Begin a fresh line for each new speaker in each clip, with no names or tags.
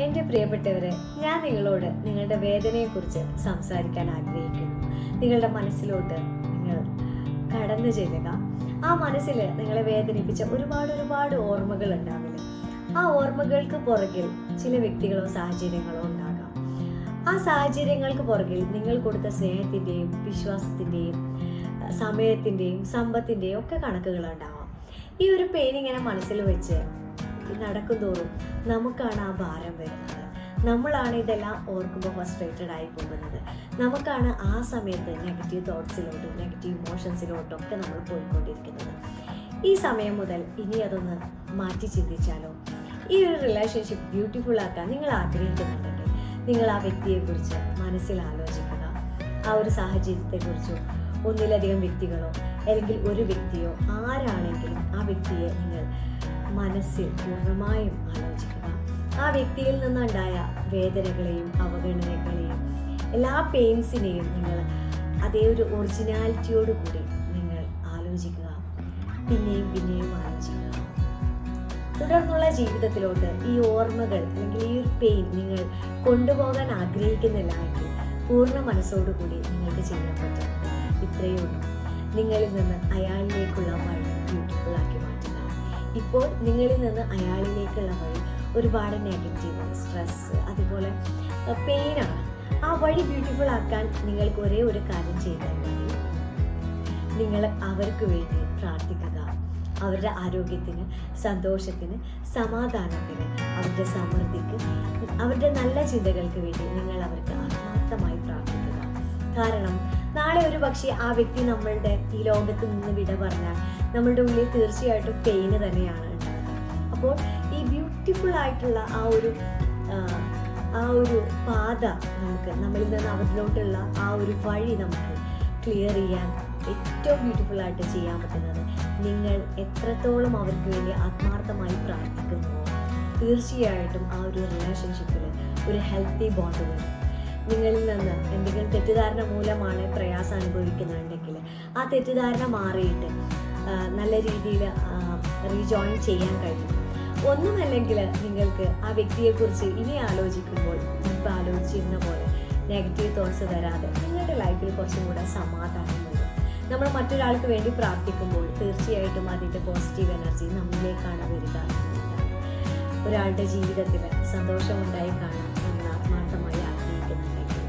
എന്റെ പ്രിയപ്പെട്ടവരെ ഞാൻ നിങ്ങളോട് നിങ്ങളുടെ വേദനയെക്കുറിച്ച് സംസാരിക്കാൻ ആഗ്രഹിക്കുന്നു. നിങ്ങളുടെ മനസ്സിലോട്ട് നിങ്ങൾ കടന്നു ചെല്ലുക. ആ മനസ്സിൽ നിങ്ങളെ വേദനിപ്പിച്ച ഒരുപാട് ഒരുപാട് ഓർമ്മകൾ ഉണ്ടാവില്ല. ആ ഓർമ്മകൾക്ക് പുറകിൽ ചില വ്യക്തികളോ സാഹചര്യങ്ങളോ ഉണ്ടാകാം. ആ സാഹചര്യങ്ങൾക്ക് പുറകിൽ നിങ്ങൾ കൊടുത്ത സ്നേഹത്തിന്റെയും വിശ്വാസത്തിന്റെയും സമയത്തിന്റെയും സമ്പത്തിന്റെയും ഒക്കെ കണക്കുകൾ ഉണ്ടാവാം. ഈ ഒരു പെയിൻ ഇങ്ങനെ മനസ്സിൽ വെച്ച് നടക്കും തോറും നമുക്കാണ് ആ ഭാരം വരുന്നത്. നമ്മളാണ് ഇതെല്ലാം ഓർക്കുമ്പോൾ ഫ്രസ്ട്രേറ്റഡ് ആയി പോകുന്നത്. നമുക്കാണ് ആ സമയത്ത് നെഗറ്റീവ് തോട്ട്സിലോട്ടും നെഗറ്റീവ് ഇമോഷൻസിലോട്ടും ഒക്കെ നമ്മൾ പോയിക്കൊണ്ടിരിക്കുന്നത്. ഈ സമയം മുതൽ ഇനി അതൊന്ന് മാറ്റി ചിന്തിച്ചാലോ? ഈ ഒരു റിലേഷൻഷിപ്പ് ബ്യൂട്ടിഫുൾ ആക്കാൻ നിങ്ങൾ ആഗ്രഹിക്കുന്നുണ്ടെങ്കിൽ നിങ്ങൾ ആ വ്യക്തിയെക്കുറിച്ച് മനസ്സിൽ ആലോചിക്കുക. ആ ഒരു സാഹചര്യത്തെക്കുറിച്ചോ ഒന്നിലധികം വ്യക്തികളോ അല്ലെങ്കിൽ ഒരു വ്യക്തിയോ ആരാണെങ്കിലും ആ വ്യക്തിയെ നിങ്ങൾ മനസ്സിൽ പൂർണമായും ആലോചിക്കുക. ആ വ്യക്തിയിൽ നിന്നുണ്ടായ വേദനകളെയും അവഗണനകളെയും എല്ലാ പെയിൻസിനെയും നിങ്ങൾ അതേ ഒരു ഒറിജിനാലിറ്റിയോട് കൂടി നിങ്ങൾ ആലോചിക്കുക. പിന്നെയും പിന്നെയും ആലോചിക്കുക. തുടർന്നുള്ള ജീവിതത്തിലോട്ട് ഈ ഓർമ്മകൾ അല്ലെങ്കിൽ ഈ ഒരു പെയിൻ നിങ്ങൾ കൊണ്ടുപോകാൻ ആഗ്രഹിക്കുന്നില്ല എങ്കിൽ പൂർണ മനസ്സോടുകൂടി നിങ്ങൾക്ക് ചെയ്യാൻ പറ്റും ഇത്രയേ ഉള്ളൂ. നിങ്ങളിൽ നിന്ന് അയാളിലേക്കുള്ള വഴി ബ്യൂട്ടിഫുൾ ആക്കി മാറ്റുക ഇപ്പോൾ നിങ്ങളിൽ നിന്ന് അയാളിലേക്കുള്ള വഴി ഒരുപാട് നെഗറ്റീവ് സ്ട്രെസ് അതുപോലെ പെയിനാണ് ആ വഴി ബ്യൂട്ടിഫുൾ ആക്കാൻ നിങ്ങൾക്ക് ഒരേ ഒരു കാര്യം ചെയ്താൽ മതി. നിങ്ങൾ അവർക്ക് വേണ്ടി പ്രാർത്ഥിക്കുക. അവരുടെ ആരോഗ്യത്തിന് സന്തോഷത്തിന് സമാധാനത്തിന് അവരുടെ സമൃദ്ധിക്ക് അവരുടെ നല്ല ചിന്തകൾക്ക് വേണ്ടി നിങ്ങൾ അവർക്ക് ആത്മാർത്ഥമായി പ്രാർത്ഥിക്കുക. കാരണം നാളെ ഒരു പക്ഷേ ആ വ്യക്തി നമ്മളുടെ ഈ ലോകത്ത് നിന്ന് വിട പറഞ്ഞാൽ നമ്മളുടെ ഉള്ളിൽ തീർച്ചയായിട്ടും പെയിന് തന്നെയാണ് അപ്പോൾ ഈ ബ്യൂട്ടിഫുൾ ആയിട്ടുള്ള ആ ഒരു ആ, ഒരു പാത നമുക്ക് നമ്മളിൽ നിന്ന് അവരിലോട്ടുള്ള ആ ഒരു വഴി നമുക്ക് ക്ലിയർ ചെയ്യാൻ ഏറ്റവും ബ്യൂട്ടിഫുൾ ആയിട്ട് ചെയ്യാൻ പറ്റുന്നത് നിങ്ങൾ എത്രത്തോളം അവർക്ക് വേണ്ടി ആത്മാർത്ഥമായി പ്രാർത്ഥിക്കുന്നു തീർച്ചയായിട്ടും ആ ഒരു റിലേഷൻഷിപ്പിൽ ഒരു ഹെൽത്തി ബോണ്ട് വരും. നിങ്ങളിൽ നിന്ന് എന്തെങ്കിലും തെറ്റിദ്ധാരണ മൂലമാണ് പ്രയാസം അനുഭവിക്കുന്നുണ്ടെങ്കിൽ ആ തെറ്റിദ്ധാരണ മാറിയിട്ട് നല്ല രീതിയിൽ റീജോയിൻ ചെയ്യാൻ കഴിയും. ഒന്നുമല്ലെങ്കിൽ നിങ്ങൾക്ക് ആ വ്യക്തിയെക്കുറിച്ച് ഇനി ആലോചിക്കുമ്പോൾ മുൻപ് ആലോചിച്ചിരുന്ന പോലെ നെഗറ്റീവ് തോട്ട്സ് വരാതെ നിങ്ങളുടെ ലൈഫിൽ കുറച്ചും കൂടെ സമാധാനം വരും. നമ്മൾ മറ്റൊരാൾക്ക് വേണ്ടി പ്രാർത്ഥിക്കുമ്പോൾ തീർച്ചയായിട്ടും അതിന്റെ പോസിറ്റീവ് എനർജി നമ്മിലേക്കാണ് വരിക ഒരാളുടെ ജീവിതത്തിൽ സന്തോഷമുണ്ടായി കാണാൻ നമ്മൾ ആത്മാർത്ഥമായി ആഗ്രഹിക്കുന്നുണ്ടെങ്കിൽ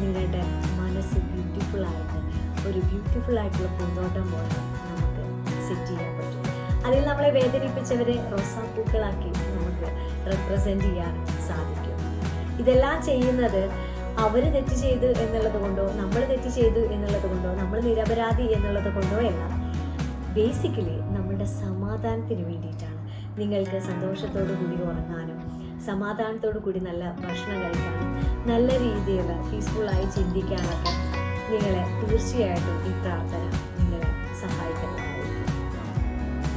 നിങ്ങളുടെ മനസ്സ് ബ്യൂട്ടിഫുൾ ആയിട്ട് ഒരു ബ്യൂട്ടിഫുൾ ആയിട്ടുള്ള പൂന്തോട്ടം പോലെ സെറ്റ് ചെയ്യാൻ പറ്റും. അതിൽ നമ്മളെ വേദനിപ്പിച്ചവരെ റോസാപ്പൂക്കളാക്കി നമുക്ക് റെപ്രസെന്റ് ചെയ്യാൻ സാധിക്കും. ഇതെല്ലാം ചെയ്യുന്നത് അവർ തെറ്റ് ചെയ്തു എന്നുള്ളത് കൊണ്ടോ നമ്മൾ തെറ്റ് ചെയ്തു എന്നുള്ളത് കൊണ്ടോ നമ്മൾ നിരപരാധി എന്നുള്ളത് കൊണ്ടോ അല്ല. ബേസിക്കലി നമ്മളുടെ സമാധാനത്തിന് വേണ്ടിയിട്ടാണ്. നിങ്ങൾക്ക് സന്തോഷത്തോടു കൂടി ഉറങ്ങാനും സമാധാനത്തോടു കൂടി നല്ല ഭക്ഷണം കഴിക്കാനും നല്ല രീതിയിൽ പീസ്ഫുള്ളായി ചിന്തിക്കാനൊക്കെ നിങ്ങളെ തീർച്ചയായിട്ടും ഈ പ്രാർത്ഥന നിങ്ങളെ സഹായിക്കുന്നത്